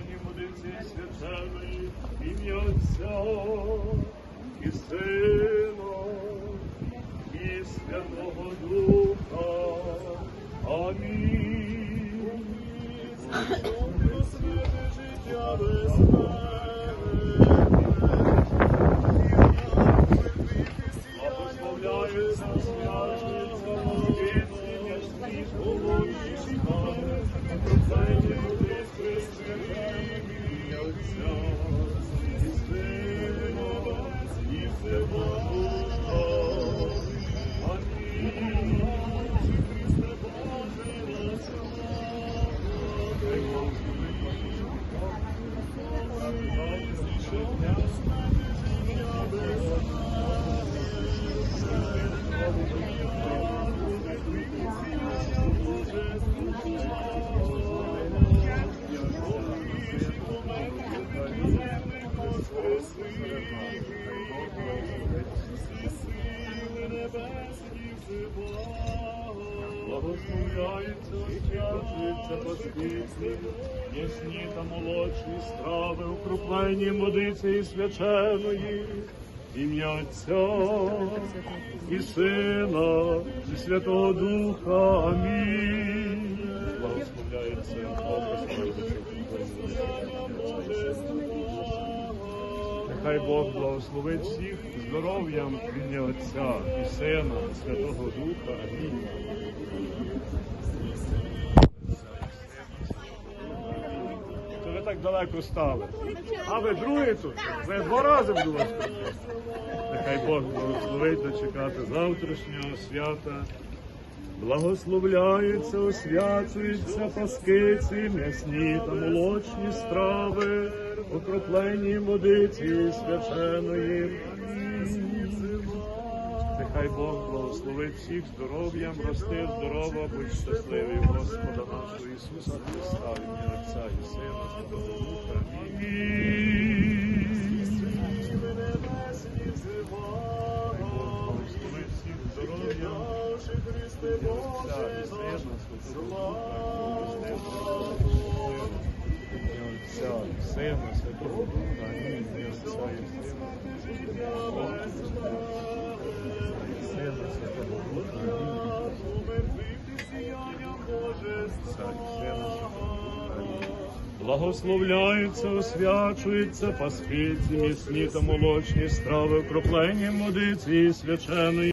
окропленні мудиці свяченої, ім'я Отця і Сина, і Святого Духа. Амінь. життя Благословляється, Амінь. Христе Благословляється, освячується пасквітні, ясні та молочні страви, укроплені модиці свяченої, ім'я Отця і Сина, і Святого Духа. Амінь. Нехай Бог благословить всіх здоров'ям ім'я Отця і Сина, Святого Духа. Амінь. То ви так далеко стали. А ви другий тут? Ви два рази буду вас. Нехай Бог благословить дочекати завтрашнього свята. Благословляються, освячуються паскиці, м'ясні та молочні страви, окроплені водиці свяченої. Нехай Бог благословить всіх здоров'ям, рости здорово, будь щасливі в Господа нашого Ісуса Христа, ім'я Отця і Сина, Святого Духа. Амінь. Благословить всіх здоров'ям, Отця і Сина, Святого Духа. Ім'я Отця і Сина, Святого Духа. Амінь. Сина. Святого Духа. Благословляються, освячуються паскиці, міцні та молочні страви, окроплені водиці і свяченої.